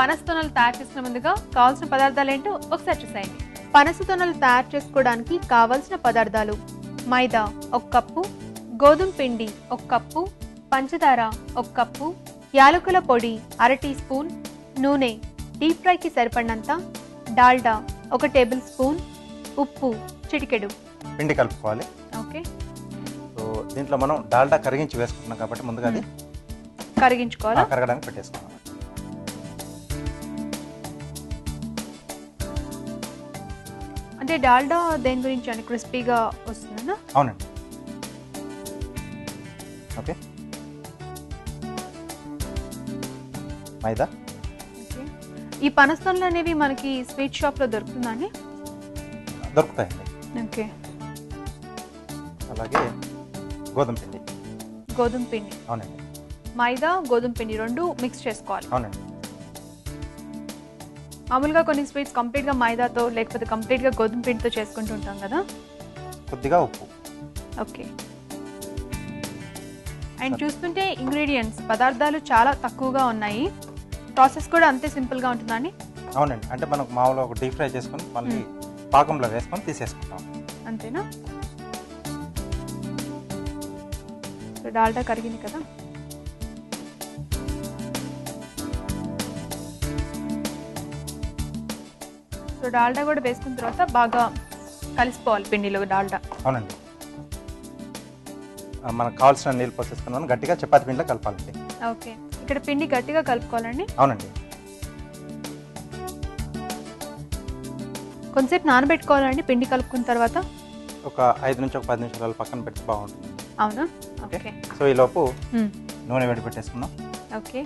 పనస తొనలు తయారు చేసిన ముందుగా కావాల్సిన పదార్థాలు ఏంటో ఒకసారి చూసేయండి. పనస తొనలు తయారు చేసుకోవడానికి కావాల్సిన పదార్థాలు మైదా ఒక కప్పు గోధుమ పిండి ఒక కప్పు పంచదార ఒక కప్పు యాలకుల పొడి అర టీ స్పూన్ నూనె డీప్ ఫ్రైకి సరిపడినంత డాల్డా ఒక టేబుల్ స్పూన్ ఉప్పు చిటికెడు. పిండి కలుపుకోవాలి. ఓకే. సో దీంట్లో మనం డాల్డా కరిగించి వేసుకుంటున్నాం కాబట్టి ముందుగా అది కరిగించుకోవాలా? కరగడానికి పెట్టేసుకున్నాం అంటే డాల్డా దేని గురించి అని క్రిస్పీగా వస్తుందన్నా? అవునండి. ఓకే. మైదా? ఈ పనస్తోన్లు అనేవి మనకి స్వీట్ షాప్లో దొరుకుతుందా అండి? దొరుకుతాయండి. ఓకే. అలాగే గోధుమ పిండి. గోధుమ పిండి. అవునండి. మైదా గోధుమ పిండి రెండు మిక్స్ చేసుకోవాలి. అవునండి. మామూలుగా కొన్ని స్వీట్స్ కంప్లీట్గా మైదాతో లేకపోతే కంప్లీట్గా గోధుమ పిండితో చేసుకుంటూ ఉంటాం కదా? కొద్దిగా ఉప్పు. ఓకే. అండ్ చూస్తుంటే ఇంగ్రీడియంట్స్ పదార్థాలు చాలా తక్కువగా ఉన్నాయి. ప్రాసెస్ కూడా అంతే సింపుల్గా ఉంటుందండి అవునండి. అంటే మనకు మామూలుగా ఒక డీప్ ఫ్రై చేసుకొని మళ్ళీ పాకంలో వేసుకొని తీసేసుకుంటాం. అంతేనా? సో డాల్డా కరిగింది కదా? సో డాల్డా కూడా వేసుకున్న తర్వాత బాగా కలిసిపోవాలి పిండిలో డాల్డా. అవునండి. మనకు కావాల్సిన నీళ్ళు పోసేసుకున్నాను. గట్టిగా చపాతి పిండిలో కలపాలండి. ఓకే. ఇక్కడ పిండి గట్టిగా కలుపుకోవాలండి. అవునండి. కొంతసేపు నానబెట్టుకోవాలండి పిండి కలుపుకున్న తర్వాత. ఒక ఐదు నుంచి ఒక పది నిమిషాలు పక్కన పెడితే బాగుంటుంది. అవునా? ఓకే? సో ఈ లోపు. నూనె వేడి పెట్టేసుకున్నాం ఓకే.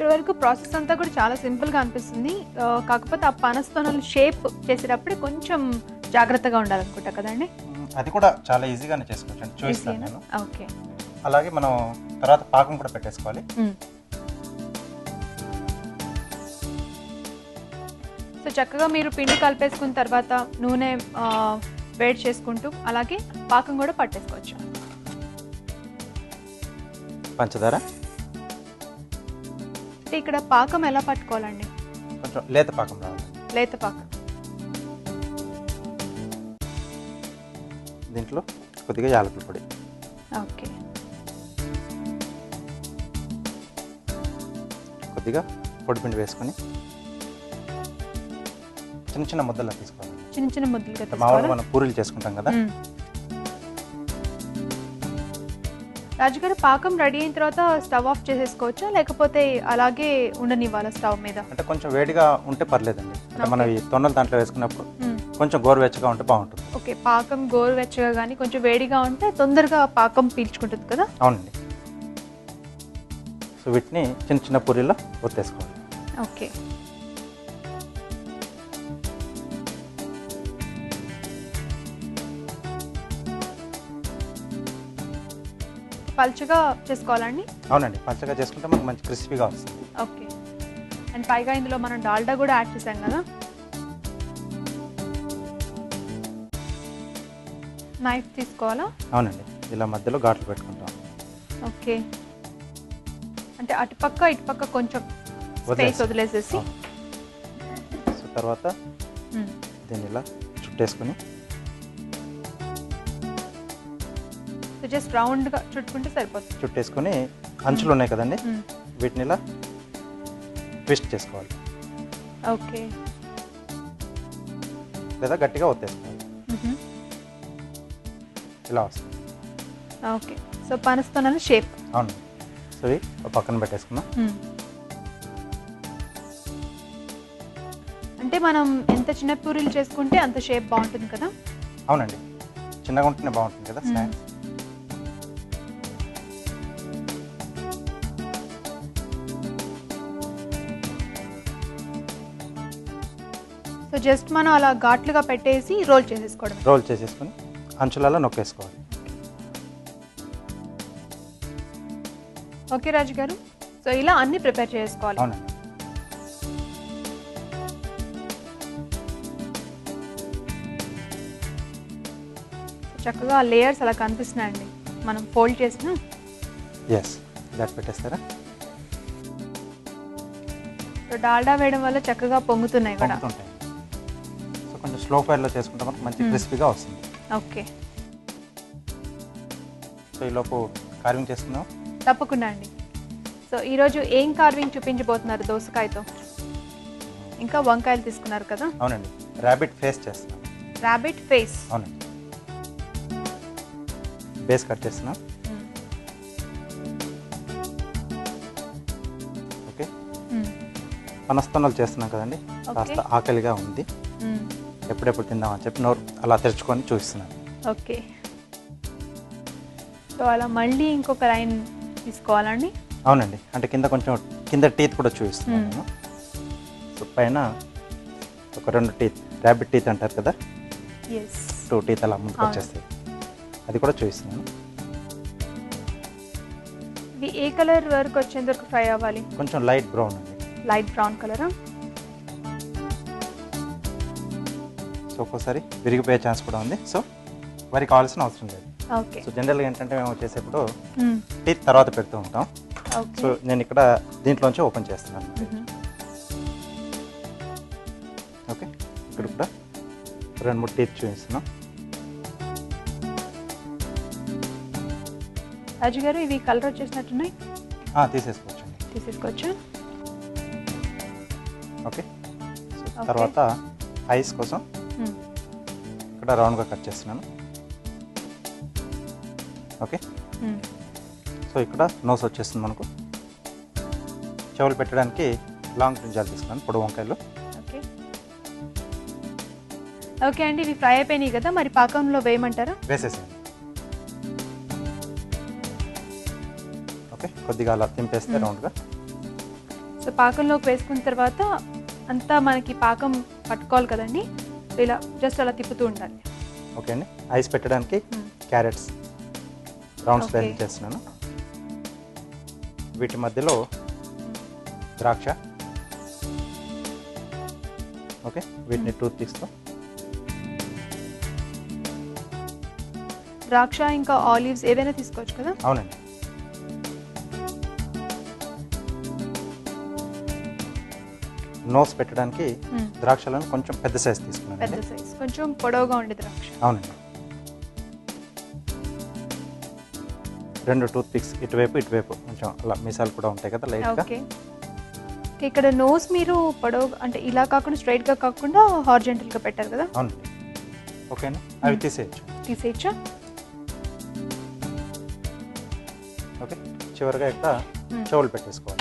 ఇక్కడ వరకు ప్రాసెస్ అంతా కూడా చాలా సింపుల్గా అనిపిస్తుంది. కాకపోతే ఆ పనస్తోనలు షేప్ చేసేటప్పుడు కొంచెం జాగ్రత్తగా ఉండాలనుకుంటా కదండి? అది కూడా చాలా ఈజీగానే చేసుకోవచ్చు. ఈజీనా? నేను. ఓకే. అలాగే మనం తర్వాత పాకం కూడా పెట్టేసుకోవాలి. సో చక్కగా మీరు పిండి కలిపేసుకున్న తర్వాత నూనె వేడి చేసుకుంటూ అలాగే పాకం కూడా పట్టేసుకోవచ్చు. పంచదార? అంటే ఇక్కడ పాకం ఎలా పట్టుకోవాలండి? కొంచెం లేత పాకం రావాలి. లేత పాకం. దీంట్లో కొద్దిగా యాలకుల పొడి. ఓకే. కొద్దిగా పొడిపిండి వేసుకొని చిన్న చిన్న ముద్దలా తీసుకోవాలి. చిన్న చిన్న ముద్దలుగా మామూలుగా మనం పూరీలు చేసుకుంటాం కదా. రాజుగారు పాకం రెడీ అయిన తర్వాత స్టవ్ ఆఫ్ చేసేసుకోవచ్చా? లేకపోతే అలాగే ఉండనివ్వాలా స్టవ్ మీద? అంటే కొంచెం వేడిగా ఉంటే పర్లేదండి. అంటే మనం ఈ తొన్నలు దాంట్లో వేసుకున్నప్పుడు. కొంచెం గోరువెచ్చగా ఉంటే బాగుంటుంది. ఓకే పాకం గోరువెచ్చగా కానీ కొంచెం వేడిగా ఉంటే తొందరగా పాకం పీల్చుకుంటుంది కదా? అవునండి. సో వీటిని చిన్న చిన్న పూరీలో ఒత్తేసుకోవాలి. ఓకే. పల్చగా చేసుకోవాలండి అవునండి పచ్చగా చేసుకుంటే మనకు మంచి క్రిస్పీగా వస్తుంది. ఓకే. అండ్ పైగా ఇందులో మనం డాల్డా కూడా యాడ్ చేసాం కదా? నైఫ్ తీసుకోవాలా? అవునండి ఇలా మధ్యలో ఘాట్లు పెట్టుకుంటాం. ఓకే. అంటే అటుపక్క ఇటుపక్క కొంచెం స్పేస్ వదిలేసి. వదిలేసేసి తర్వాత. దీన్ని ఇలా చుట్టేసుకుని జస్ట్ రౌండ్గా చుట్టుకుంటే సరిపోతుంది. చుట్టేసుకుని అంచులు ఉన్నాయి కదండి. వీటిని ఇలా ట్విస్ట్ చేసుకోవాలి. ఓకే. లేదా గట్టిగా ఒత్తేసుకోవాలి. ఇలా వస్తుంది. ఓకే. సో పనస్తోనాల షేప్. అవును. సో పక్కన పెట్టేసుకున్నాం అంటే మనం ఎంత చిన్న పూరీలు చేసుకుంటే అంత షేప్ బాగుంటుంది కదా? అవునండి. చిన్నగా ఉంటేనే బాగుంటుంది కదా. స్నాక్స్. సో జస్ట్ మనం అలా ఘాట్లుగా పెట్టేసి రోల్ చేసేసుకోవడం. రోల్ చేసేసుకుని అంచులలో నొక్కేసుకోవాలి. ఓకే రాజు గారు. సో ఇలా అన్ని ప్రిపేర్ చేసుకోవాలి. అవునండి చక్కగా లేయర్స్ అలా కనిపిస్తున్నాయండి. మనం ఫోల్డ్ చేసిన ఎస్ దాటి పెట్టేస్తారా? సో డాల్డా వేయడం వల్ల చక్కగా పొంగుతున్నాయి కూడా స్లో ఫైర్లో చేసుకుంటే మనకు మంచి. క్రిస్పీగా వస్తుంది. ఓకే. సో ఈలోపు కార్వింగ్ చేసుకుందాం. తప్పకుండా అండి. సో ఈరోజు ఏం కార్వింగ్ చూపించబోతున్నారు దోసకాయతో? ఇంకా వంకాయలు తీసుకున్నారు కదా? అవునండి. ర్యాబిట్ ఫేస్ చేస్తున్నాం. ర్యాబిట్ ఫేస్ అవునండి. బేస్ కట్ చేస్తున్నాం. ఓకే పనస్తనాలు చేస్తున్నాం కదండి. కాస్త ఆకలిగా ఉంది. ఎప్పుడెప్పుడు తిందామని చెప్పి నోరు అలా తెరుచుకొని చూపిస్తున్నాను. ఓకే. సో అలా మళ్ళీ ఇంకొక లైన్ తీసుకోవాలండి? అవునండి. అంటే కింద కొంచెం కింద టీత్ కూడా చూపిస్తున్నాను. నేను. సో పైన ఒక రెండు టీత్ ర్యాబిట్ టీత్ అంటారు కదా? టూ టీత్ అలా ముందుకు. వచ్చేస్తాయి. అది కూడా చూపిస్తున్నాను. ఇవి ఏ కలర్ వరకు వచ్చేంత వరకు ఫ్రై అవ్వాలి? కొంచెం లైట్ బ్రౌన్ అండి. లైట్ బ్రౌన్ కలరా? ఒక్కోసారి విరిగిపోయే ఛాన్స్ కూడా ఉంది. సో వరి కావాల్సిన అవసరం లేదు. ఓకే. సో జనరల్గా ఏంటంటే మేము చేసేప్పుడు టీత్ తర్వాత పెడుతూ ఉంటాం. సో నేను ఇక్కడ దీంట్లోంచి ఓపెన్ చేస్తున్నాను. ఓకే. ఇక్కడ కూడా రెండు మూడు టీత్ చూపిస్తున్నాం. రాజు గారు ఇవి కలర్ వచ్చేసినట్టున్నాయి? ఆ, తీసేసుకోవచ్చండి. తీసేసుకోవచ్చు? ఓకే. తర్వాత ఐస్ కోసం. ఇక్కడ రౌండ్గా కట్ చేస్తున్నాను. ఓకే. సో ఇక్కడ నోస్ వచ్చేస్తుంది మనకు. చెవులు పెట్టడానికి లాంగ్ బ్రింజాలు తీసుకున్నాను పొడవు వంకాయలు. ఓకే. అండి ఇవి ఫ్రై అయిపోయినాయి కదా మరి పాకంలో వేయమంటారా? వేసేసేయండి. ఓకే కొద్దిగా అలా తింపేస్తే. రౌండ్గా. సో పాకంలోకి వేసుకున్న తర్వాత అంతా మనకి పాకం పట్టుకోవాలి కదండి? ఇలా జస్ట్ అలా తిప్పుతూ ఉండాలి. ఓకే అండి. ఐస్ పెట్టడానికి. Carrots round Okay. స్లైస్ చేస్తున్నాను. వీటి మధ్యలో ద్రాక్ష. ఓకే వీటిని టూత్ పిక్స్తో ద్రాక్ష ఇంకా ఆలివ్స్ ఏవైనా తీసుకోవచ్చు కదా? అవునండి. నోస్ పెట్టడానికి. ద్రాక్షలను కొంచెం పెద్ద సైజ్ పెద్ద తీసుకున్నానండి సైజ్. కొంచెం పొడవుగా ఉండే ద్రాక్ష. అవునండి. రెండు టూత్ పిక్స్ ఇటువైపు ఇటువైపు కొంచెం అలా మీసాలు కూడా ఉంటాయి కదా లైట్గా. ఓకే. ఇక్కడ నోస్ మీరు పొడవు అంటే ఇలా కాకుండా straight గా కాకుండా horizontal గా పెట్టారు కదా? అవునండి. ఓకేనా? అవి. తీసేయచ్చు. తీసేయచ్చా? ఓకే. చివరిగా ఇక్కడ. చెవులు పెట్టేసుకోవాలి.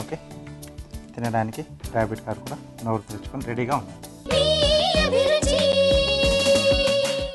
ఓకే? తినడానికి ర్యాబిట్ కార్ కూడా నోరు తెరుచుకొని రెడీగా ఉంది